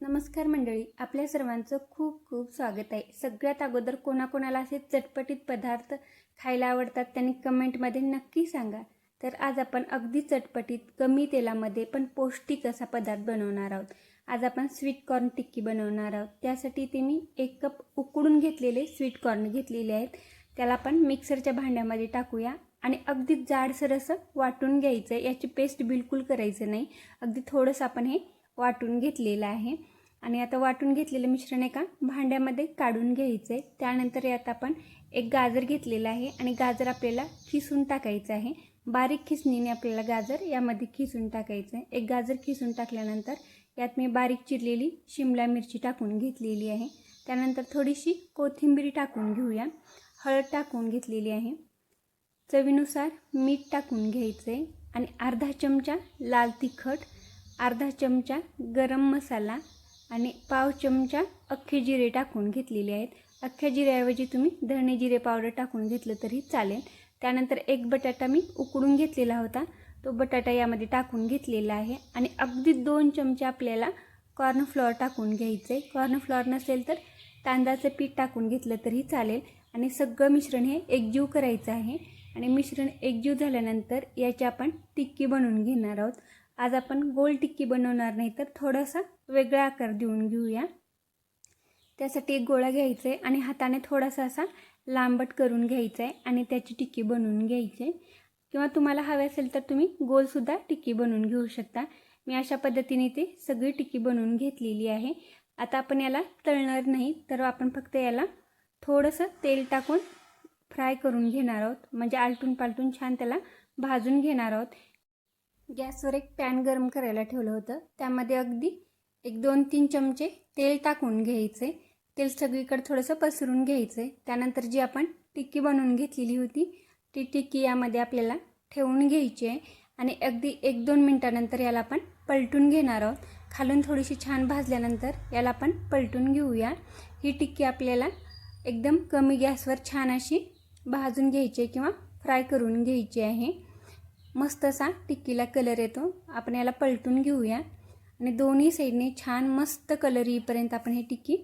नमस्कार मंडळी आपल्या सर्वांचं खूप खूप स्वागत आहे. सगळ्यात अगोदर कोणाकोणाला असे चटपटीत पदार्थ खायला आवडतात त्यांनी कमेंटमध्ये नक्की सांगा. तर आज आपण अगदी चटपटीत कमी तेलामध्ये पण पौष्टिक असा पदार्थ बनवणार आहोत. आज आपण स्वीट कॉर्न टिक्की बनवणार आहोत. त्यासाठी ते मी एक कप उकडून घेतलेले स्वीट कॉर्न घेतलेले आहेत. त्याला आपण मिक्सरच्या भांड्यामध्ये टाकूया आणि अगदी जाडसर असं वाटून घ्यायचं आहे. याची पेस्ट बिलकुल करायचं नाही. अगदी थोडंसं आपण हे वाटून घेतलेलं आहे. आणि आता वाटून घेतलेलं मिश्रण एका भांड्यामध्ये काढून घ्यायचं आहे त्यानंतर यात आपण एक गाजर घेतलेलं आहे आणि गाजर आपल्याला खिसून टाकायचं आहे. बारीक खिसणीने आपल्याला गाजर यामध्ये खिसून टाकायचं आहे एक गाजर खिसून टाकल्यानंतर यात मी बारीक चिरलेली शिमला मिरची टाकून घेतलेली आहे. त्यानंतर थोडीशी कोथिंबीर टाकून घेऊया. हळद टाकून घेतलेली आहे. चवीनुसार मीठ टाकून घ्यायचं आहे आणि अर्धा चमचा लाल तिखट अर्धा चमचा गरम मसाला आणि पाव चमचा अख्खे जिरे टाकून घेतलेले आहेत. अख्ख्या जिऱ्याऐवजी तुम्ही धणे जिरे पावडर टाकून घेतलं तरी चालेल. त्यानंतर एक बटाटा मी उकडून घेतलेला होता. तो बटाटा यामध्ये टाकून घेतलेला आहे आणि अगदी दोन चमचे आपल्याला कॉर्नफ्लॉवर टाकून घ्यायचं आहे. कॉर्नफ्लॉवर नसेल तर तांदळाचं पीठ टाकून घेतलं तरी चालेल. आणि सगळं मिश्रण हे एकजीव करायचं आहे. आणि मिश्रण एकजीव झाल्यानंतर याची आपण टिक्की बनवून घेणार आहोत. आज आपण गोल टिक्की बनवणार नाही तर थोडासा वेगळा आकार देऊन घेऊया. त्यासाठी एक गोळा घ्यायचा आहे आणि हाताने थोडासा असा लांबट करून घ्यायचा आहे आणि त्याची टिक्की बनवून घ्यायची आहे किंवा तुम्हाला हवे असेल तर तुम्ही गोलसुद्धा टिक्की बनवून घेऊ शकता. मी अशा पद्धतीने ते सगळी टिक्की बनवून घेतलेली आहे. आता आपण याला तळणार नाही तर आपण फक्त याला थोडंसं तेल टाकून फ्राय करून घेणार आहोत. म्हणजे आलटून पालटून छान त्याला भाजून घेणार आहोत. गॅसवर एक पॅन गरम करायला ठेवलं होतं. त्यामध्ये अगदी एक दोन तीन चमचे तेल टाकून घ्यायचे. तेल सगळीकडे थोडंसं पसरून घ्यायचं. आहे त्यानंतर जी आपण टिक्की बनवून घेतलेली होती ती टिक्की यामध्ये आपल्याला ठेवून घ्यायची आहे. आणि अगदी एक दोन मिनटानंतर याला आपण पलटून घेणार आहोत. खालून थोडीशी छान भाजल्यानंतर याला आपण पलटून घेऊया. ही टिक्की आपल्याला एकदम कमी गॅसवर छान अशी भाजून घ्यायची आहे किंवा फ्राय करून घ्यायची आहे. मस्त असा टिक्कीला कलर येतो. आपण याला पलटून घेऊया. आणि दोन्ही साईडने छान मस्त कलर येईपर्यंत आपण ही टिक्की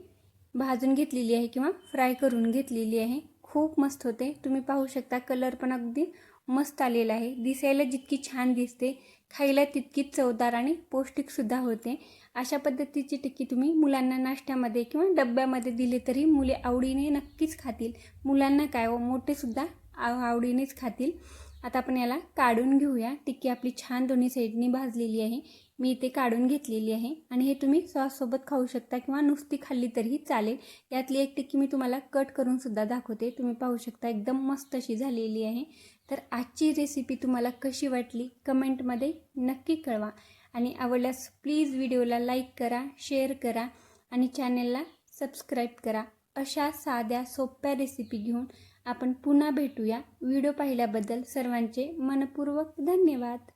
भाजून घेतलेली आहे किंवा फ्राय करून घेतलेली आहे. खूप मस्त होते. तुम्ही पाहू शकता कलर पण अगदी मस्त आलेला आहे. दिसायला जितकी छान दिसते खायला तितकीच चवदार आणि पौष्टिकसुद्धा होते. अशा पद्धतीची टिक्की तुम्ही मुलांना नाश्त्यामध्ये किंवा डब्यामध्ये दिले तरी मुले आवडीने नक्कीच खातील. मुलांना काय हो, व मोठेसुद्धा आव आवडीनेच खातील. आता आपण याला काढून घेऊया. टिक्की आपली छान दोन्ही साईडनी भाजलेली आहे. मी इथे काढून घेतलेली आहे. आणि हे तुम्ही सॉससोबत खाऊ शकता किंवा नुसती खाल्ली तरीही चालेल. यातली एक टिक्की मी तुम्हाला कट करून सुद्धा दाखवते. तुम्ही पाहू शकता एकदम मस्त अशी झालेली आहे. तर आजची रेसिपी तुम्हाला कशी वाटली? कमेंटमध्ये नक्की कळवा. आणि आवडल्यास प्लीज व्हिडिओला लाईक करा शेअर करा आणि चॅनेलला सबस्क्राईब करा. अशा साध्या सोप्या रेसिपी घेऊन आपण पुन्हा भेटूया. व्हिडिओ पाहिल्याबद्दल सर्वांचे मनपूर्वक धन्यवाद.